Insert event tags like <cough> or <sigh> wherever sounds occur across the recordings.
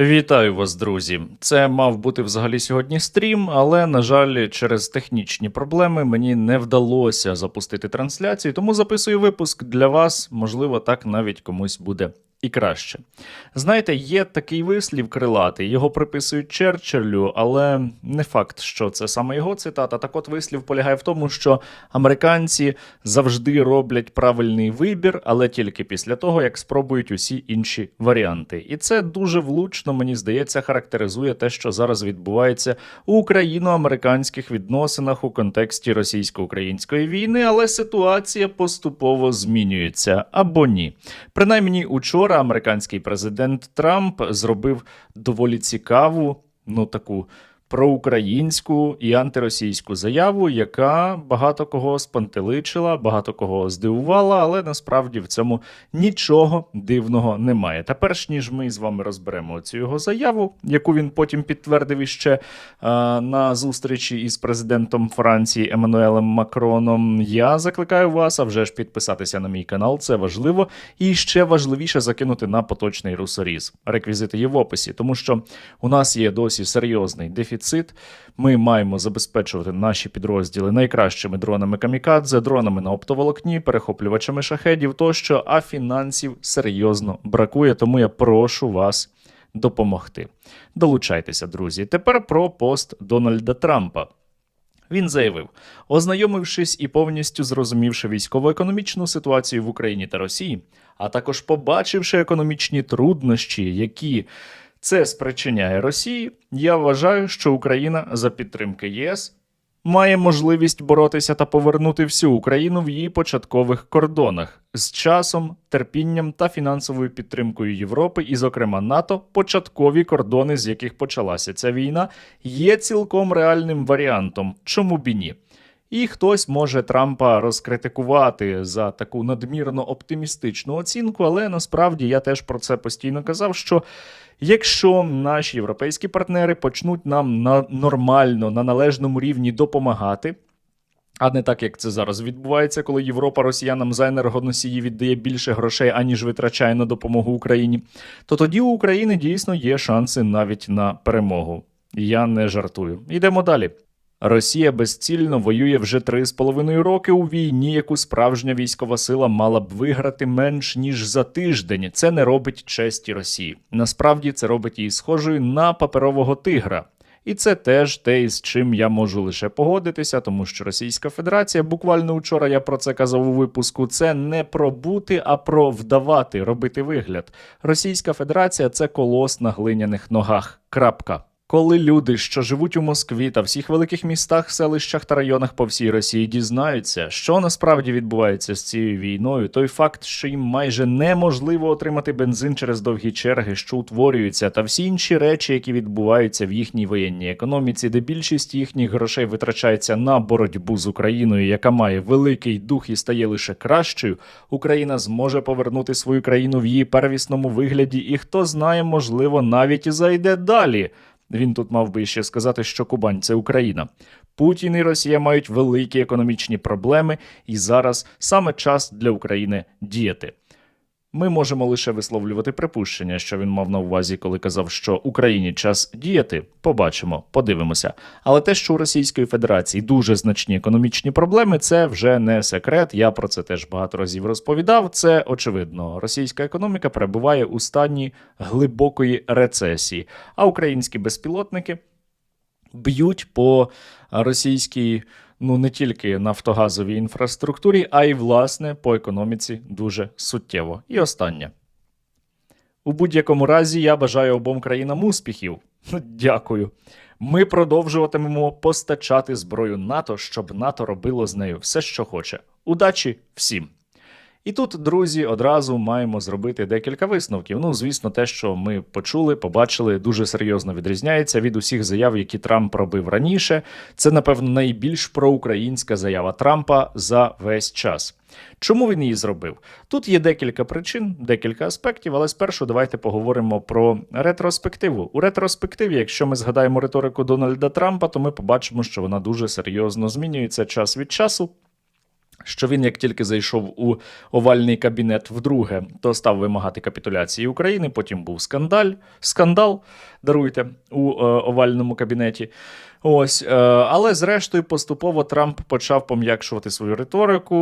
Вітаю вас, друзі. Це мав бути взагалі сьогодні стрім, але на жаль, через технічні проблеми мені не вдалося запустити трансляцію, тому записую випуск для вас. Можливо, так навіть комусь буде і краще. Знаєте, є такий вислів крилатий, його приписують Черчиллю, але не факт, що це саме його цитата. Так от вислів полягає в тому, що американці завжди роблять правильний вибір, але тільки після того, як спробують усі інші варіанти. І це дуже влучно, мені здається, характеризує те, що зараз відбувається у україно-американських відносинах у контексті російсько-української війни, але ситуація поступово змінюється або ні. Принаймні, учора американський президент Трамп зробив доволі цікаву, ну таку проукраїнську і антиросійську заяву, яка багато кого спантеличила, багато кого здивувала, але насправді в цьому нічого дивного немає. Та перш ніж ми з вами розберемо цю його заяву, яку він потім підтвердив іще е, на зустрічі із президентом Франції Еммануелем Макроном, я закликаю вас, а вже ж підписатися на мій канал, це важливо, і ще важливіше закинути на поточний русоріз. Реквізити є в описі, тому що у нас є досі серйозний дефіцит. Ми маємо забезпечувати наші підрозділи найкращими дронами камікадзе, дронами на оптоволокні, перехоплювачами шахедів тощо, а фінансів серйозно бракує. Тому я прошу вас допомогти. Долучайтеся, друзі. Тепер про пост Дональда Трампа. Він заявив, ознайомившись і повністю зрозумівши військово-економічну ситуацію в Україні та Росії, а також побачивши економічні труднощі, які це спричиняє Росії, я вважаю, що Україна за підтримки ЄС має можливість боротися та повернути всю Україну в її початкових кордонах з часом, терпінням та фінансовою підтримкою Європи, і, зокрема, НАТО, початкові кордони, з яких почалася ця війна, є цілком реальним варіантом. Чому б і ні? І хтось може Трампа розкритикувати за таку надмірно оптимістичну оцінку, але насправді я теж про це постійно казав, що якщо наші європейські партнери почнуть нам на нормально, на належному рівні допомагати. А не так, як це зараз відбувається, коли Європа росіянам за енергоносії віддає більше грошей, аніж витрачає на допомогу Україні, то тоді у України дійсно є шанси навіть на перемогу. Я не жартую. Йдемо далі. Росія безцільно воює вже три з половиною роки у війні, яку справжня військова сила мала б виграти менш ніж за тиждень. Це не робить честі Росії. Насправді це робить її схожою на паперового тигра. І це теж те, з чим я можу лише погодитися, тому що Російська Федерація, буквально вчора я про це казав у випуску. Це не про бути, а про вдавати, робити вигляд. Російська Федерація це колос на глиняних ногах. Крапка. Коли люди, що живуть у Москві та всіх великих містах, селищах та районах по всій Росії, дізнаються, що насправді відбувається з цією війною, той факт, що їм майже неможливо отримати бензин через довгі черги, що утворюються, та всі інші речі, які відбуваються в їхній воєнній економіці, де більшість їхніх грошей витрачається на боротьбу з Україною, яка має великий дух і стає лише кращою, Україна зможе повернути свою країну в її первісному вигляді, і хто знає, можливо, навіть і зайде далі. Він тут мав би ще сказати, що Кубань це Україна. Путін і Росія мають великі економічні проблеми, і зараз саме час для України діяти. Ми можемо лише висловлювати припущення, що він мав на увазі, коли казав, що Україні час діяти. Побачимо, подивимося. Але те, що у Російської Федерації дуже значні економічні проблеми, це вже не секрет. Я про це теж багато разів розповідав. Це очевидно. Російська економіка перебуває у стані глибокої рецесії, а українські безпілотники б'ють по російській. Ну, не тільки нафтогазовій інфраструктурі, а й власне по економіці дуже суттєво. І останнє. У будь-якому разі я бажаю обом країнам успіхів. <laughs> Дякую. Ми продовжуватимемо постачати зброю НАТО, щоб НАТО робило з нею все, що хоче. Удачі всім! І тут, друзі, одразу маємо зробити декілька висновків. Ну, звісно, те, що ми почули, побачили, дуже серйозно відрізняється від усіх заяв, які Трамп робив раніше. Це, напевно, найбільш проукраїнська заява Трампа за весь час. Чому він її зробив? Тут є декілька причин, декілька аспектів, але спершу давайте поговоримо про ретроспективу. У ретроспективі, якщо ми згадаємо риторику Дональда Трампа, то ми побачимо, що вона дуже серйозно змінюється час від часу. Що він, як тільки зайшов у овальний кабінет вдруге, то став вимагати капітуляції України. Потім був скандаль, скандал, даруйте, у е, овальному кабінеті. Ось, е, але зрештою, поступово Трамп почав пом'якшувати свою риторику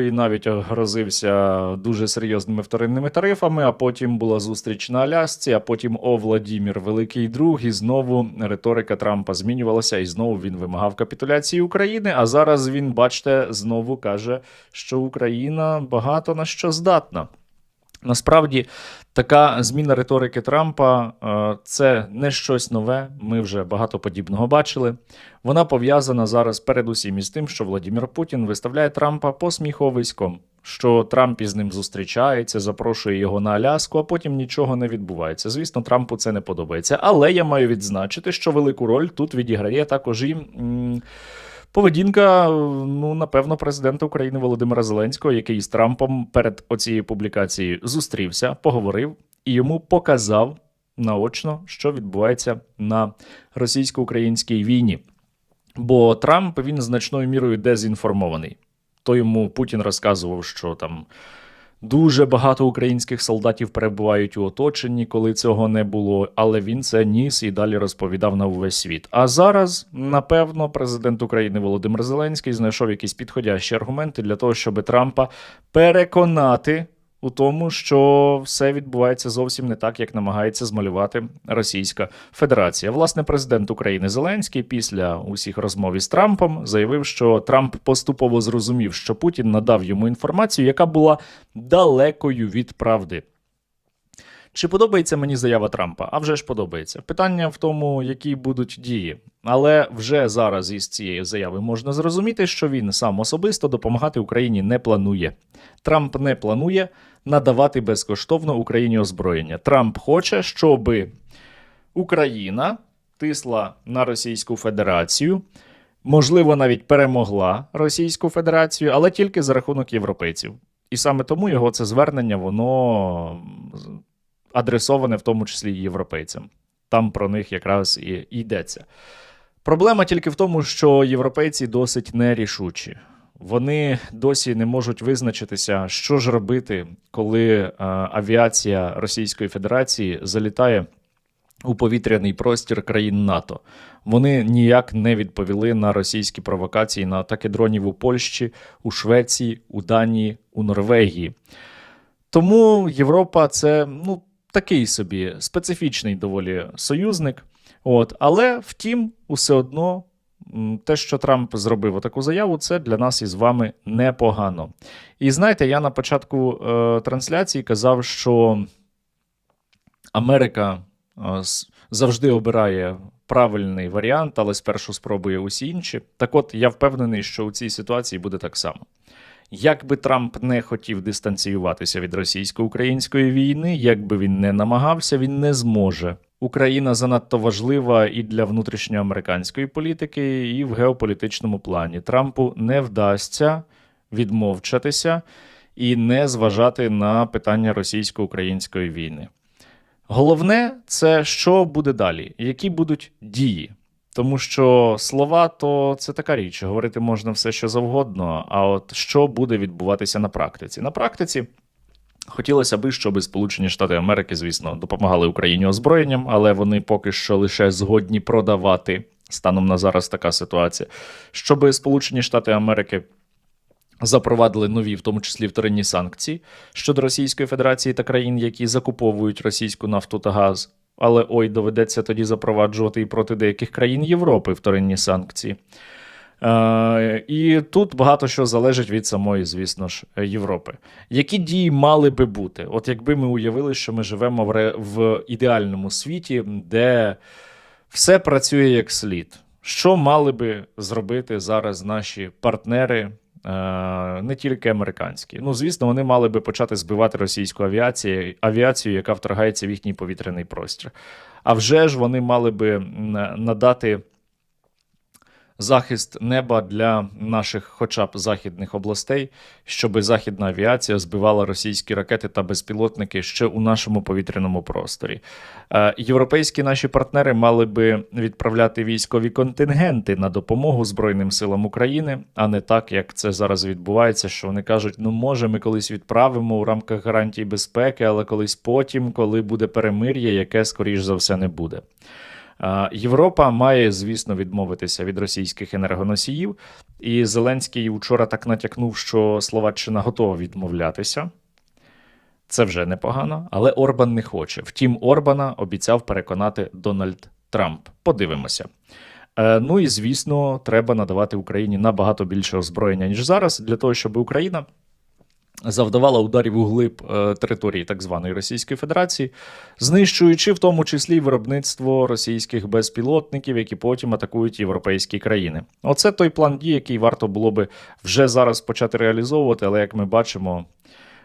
і навіть грозився дуже серйозними вторинними тарифами. А потім була зустріч на Алясці, а потім о Владімір Великий Друг. І знову риторика Трампа змінювалася, і знову він вимагав капітуляції України. А зараз він, бачите, знову каже, що Україна багато на що здатна. Насправді, така зміна риторики Трампа е, це не щось нове. Ми вже багато подібного бачили. Вона пов'язана зараз передусім із тим, що Владимир Путін виставляє Трампа посміховиськом, що Трамп із ним зустрічається, запрошує його на Аляску, а потім нічого не відбувається. Звісно, Трампу це не подобається. Але я маю відзначити, що велику роль тут відіграє також і. м, Поведінка, ну напевно, президента України Володимира Зеленського, який з Трампом перед оцією публікацією зустрівся, поговорив і йому показав наочно, що відбувається на російсько-українській війні. Бо Трамп він значною мірою дезінформований. То йому Путін розказував, що там дуже багато українських солдатів перебувають у оточенні, коли цього не було. Але він це ніс і далі розповідав на увесь світ. А зараз, напевно, президент України Володимир Зеленський знайшов якісь підходящі аргументи для того, щоб Трампа переконати у тому, що все відбувається зовсім не так, як намагається змалювати Російська Федерація. Власне, президент України Зеленський після усіх розмов із Трампом заявив, що Трамп поступово зрозумів, що Путін надав йому інформацію, яка була далекою від правди. Чи подобається мені заява Трампа? А вже ж подобається. Питання в тому, які будуть дії. Але вже зараз із цієї заяви можна зрозуміти, що він сам особисто допомагати Україні не планує. Трамп не планує надавати безкоштовно Україні озброєння. Трамп хоче, щоб Україна тисла на Російську Федерацію, можливо, навіть перемогла Російську Федерацію, але тільки за рахунок європейців. І саме тому його це звернення, воно адресоване в тому числі європейцям. Там про них якраз і йдеться. Проблема тільки в тому, що європейці досить нерішучі. Вони досі не можуть визначитися, що ж робити, коли е, авіація Російської Федерації залітає у повітряний простір країн НАТО. Вони ніяк не відповіли на російські провокації на атаки дронів у Польщі, у Швеції, у Данії, у Норвегії. Тому Європа це ну, такий собі специфічний доволі союзник. От, але втім, усе одно. Те, що Трамп зробив таку заяву, це для нас із вами непогано. І знаєте, я на початку е, трансляції казав, що Америка е, завжди обирає правильний варіант, але спершу спробує усі інші. Так от я впевнений, що у цій ситуації буде так само. Як би Трамп не хотів дистанціюватися від російсько-української війни, як би він не намагався, він не зможе. Україна занадто важлива і для внутрішньоамериканської політики, і в геополітичному плані. Трампу не вдасться відмовчатися і не зважати на питання російсько-української війни. Головне це що буде далі, які будуть дії. Тому що слова то це така річ, говорити можна все, що завгодно. А от що буде відбуватися на практиці? На практиці хотілося би, щоб Сполучені Штати Америки, звісно, допомагали Україні озброєнням, але вони поки що лише згодні продавати. Станом на зараз така ситуація. Щоб Сполучені Штати Америки запровадили нові, в тому числі вторинні санкції щодо Російської Федерації та країн, які закуповують російську нафту та газ. Але ой, доведеться тоді запроваджувати і проти деяких країн Європи вторинні санкції. Е, і тут багато що залежить від самої, звісно ж, Європи. Які дії мали би бути? От якби ми уявили, що ми живемо в, в ідеальному світі, де все працює як слід. Що мали би зробити зараз наші партнери, не тільки американські? Ну, звісно, вони мали би почати збивати російську авіацію, авіацію, яка вторгається в їхній повітряний простір. А вже ж вони мали би надати захист неба для наших, хоча б західних областей, щоб західна авіація збивала російські ракети та безпілотники ще у нашому повітряному просторі. Е, Європейські наші партнери мали би відправляти військові контингенти на допомогу Збройним силам України, а не так, як це зараз відбувається. Що вони кажуть: ну може, ми колись відправимо у рамках гарантій безпеки, але колись потім, коли буде перемир'я, яке скоріш за все не буде. Е, Європа має, звісно, відмовитися від російських енергоносіїв, і Зеленський вчора так натякнув, що Словаччина готова відмовлятися. Це вже непогано, але Орбан не хоче. Втім, Орбана обіцяв переконати Дональд Трамп. Подивимося. Е, ну і звісно, треба надавати Україні набагато більше озброєння, ніж зараз, для того, щоб Україна завдавала ударів у глиб е, території так званої Російської Федерації, знищуючи в тому числі виробництво російських безпілотників, які потім атакують європейські країни. Оце той план дій, який варто було би вже зараз почати реалізовувати, але як ми бачимо.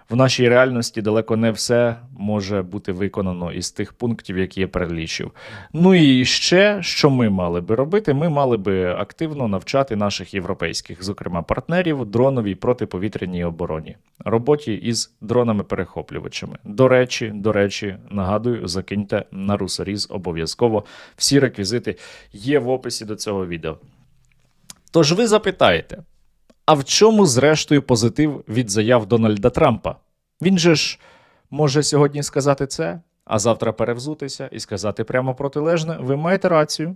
В нашій реальності далеко не все може бути виконано із тих пунктів, які я перелічив. Ну і ще, що ми мали би робити, ми мали би активно навчати наших європейських, зокрема партнерів, дроновій протиповітряній обороні, роботі із дронами-перехоплювачами. До речі, до речі, нагадую, закиньте на русоріз обов'язково. Всі реквізити є в описі до цього відео. Тож ви запитаєте. А в чому, зрештою, позитив від заяв Дональда Трампа? Він же ж може сьогодні сказати це, а завтра перевзутися і сказати прямо протилежне. Ви маєте рацію.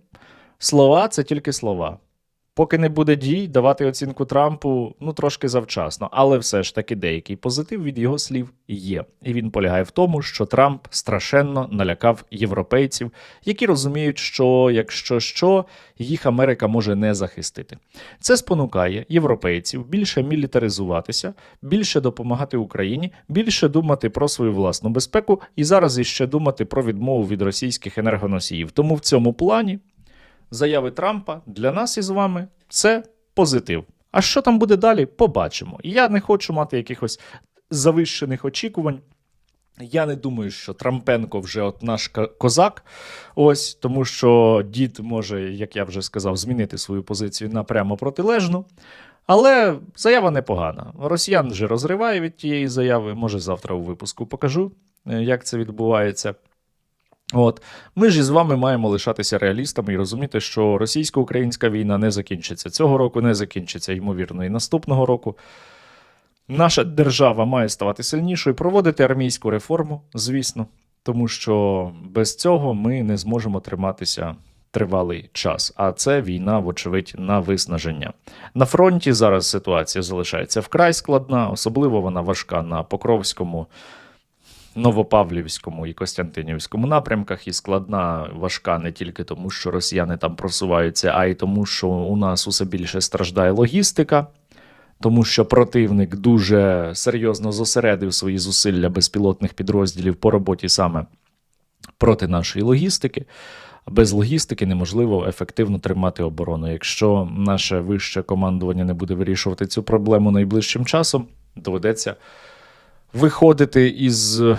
Слова це тільки слова. Поки не буде дій, давати оцінку Трампу ну трошки завчасно, але все ж таки деякий позитив від його слів є. І він полягає в тому, що Трамп страшенно налякав європейців, які розуміють, що якщо що, їх Америка може не захистити. Це спонукає європейців більше мілітаризуватися, більше допомагати Україні, більше думати про свою власну безпеку і зараз іще думати про відмову від російських енергоносіїв. Тому в цьому плані заяви Трампа для нас із вами це позитив. А що там буде далі, побачимо. Я не хочу мати якихось завищених очікувань. Я не думаю, що Трампенко вже от наш козак. Ось тому, що дід може, як я вже сказав, змінити свою позицію на прямо протилежну. Але заява непогана. Росіян вже розриває від тієї заяви. Може, завтра у випуску покажу, е, як це відбувається. От ми ж із вами маємо лишатися реалістами і розуміти, що російсько-українська війна не закінчиться цього року, не закінчиться, ймовірно, і наступного року. Наша держава має ставати сильнішою, проводити армійську реформу, звісно, тому що без цього ми не зможемо триматися тривалий час. А це війна, вочевидь, на виснаження. На фронті зараз ситуація залишається вкрай складна, особливо вона важка на Покровському. Новопавлівському і Костянтинівському напрямках і складна важка не тільки тому, що росіяни там просуваються, а й тому, що у нас усе більше страждає логістика, тому що противник дуже серйозно зосередив свої зусилля безпілотних підрозділів по роботі саме проти нашої логістики. Без логістики неможливо ефективно тримати оборону. Якщо наше вище командування не буде вирішувати цю проблему найближчим часом, доведеться виходити із е,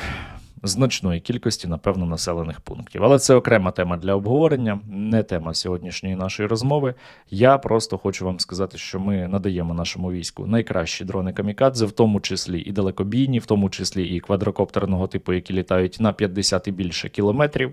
значної кількості, напевно, населених пунктів. Але це окрема тема для обговорення, не тема сьогоднішньої нашої розмови. Я просто хочу вам сказати, що ми надаємо нашому війську найкращі дрони камікадзе, в тому числі і далекобійні, в тому числі і квадрокоптерного типу, які літають на 50 і більше кілометрів.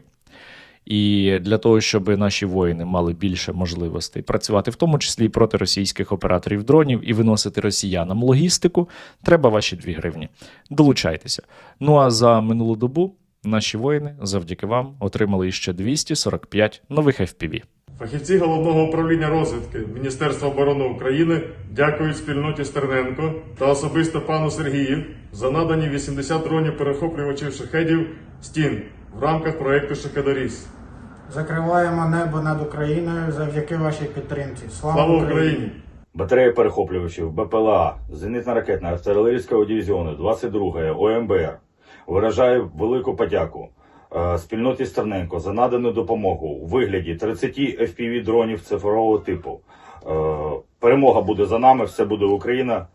І для того, щоб наші воїни мали більше можливостей працювати, в тому числі і проти російських операторів дронів і виносити росіянам логістику, треба ваші 2 гривні. Долучайтеся. Ну а за минулу добу наші воїни завдяки вам отримали ще 245 нових FPV. Фахівці головного управління розвідки Міністерства оборони України дякують спільноті Стерненко та особисто пану Сергію за надані 80 дронів перехоплювачів шахедів стін в рамках проекту Шахедаріс. Закриваємо небо над Україною завдяки вашій підтримці. Слава, Слава Україні! Батарея перехоплювачів БПЛА зенитно-ракетного артилерійського дивізіону 22 ОМБР виражає велику подяку е, спільноті Стерненко за надану допомогу у вигляді 30 FPV дронів цифрового типу. Е, Перемога буде за нами, все буде Україна.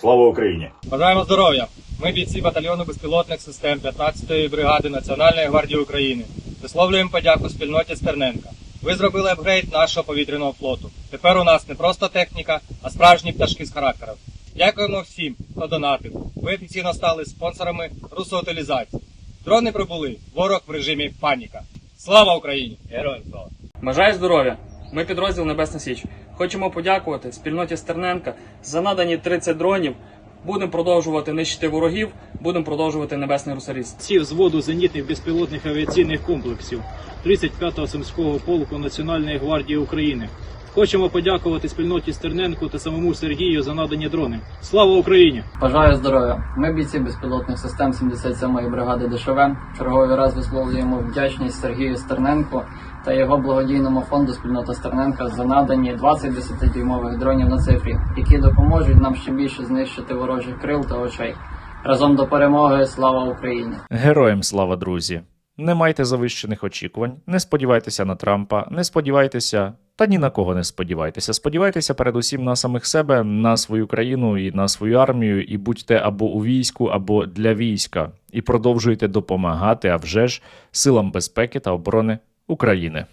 Слава Україні! Бажаємо здоров'я! Ми бійці батальйону безпілотних систем 15-ї бригади Національної гвардії України. Висловлюємо подяку спільноті Стерненка. Ви зробили апгрейд нашого повітряного флоту. Тепер у нас не просто техніка, а справжні пташки з характером. Дякуємо всім, хто донатив. Ви офіційно стали спонсорами русоутилізації. Дрони прибули, ворог в режимі паніка. Слава Україні! Героям слава! Бажаю здоров'я! Ми підрозділ Небесна Січ. Хочемо подякувати спільноті Стерненка за надані 30 дронів. Будемо продовжувати нищити ворогів, будемо продовжувати небесний русаріст. бійців взводу зенітних безпілотних авіаційних комплексів 35-го Сумського полку Національної гвардії України. Хочемо подякувати спільноті Стерненку та самому Сергію за надані дрони. Слава Україні! Бажаю здоров'я. Ми бійці безпілотних систем 77-ї бригади ДШВ. Черговий раз висловлюємо вдячність Сергію Стерненку та його благодійному фонду спільнота Стерненка за надані 20 10-дюймових дронів на цифрі, які допоможуть нам ще більше знищити ворожих крил та очей. Разом до перемоги, слава Україні! Героям слава, друзі! Не майте завищених очікувань, не сподівайтеся на Трампа, не сподівайтеся, та ні на кого не сподівайтеся. Сподівайтеся передусім на самих себе, на свою країну і на свою армію, і будьте або у війську, або для війська, і продовжуйте допомагати, а вже ж силам безпеки та оборони України.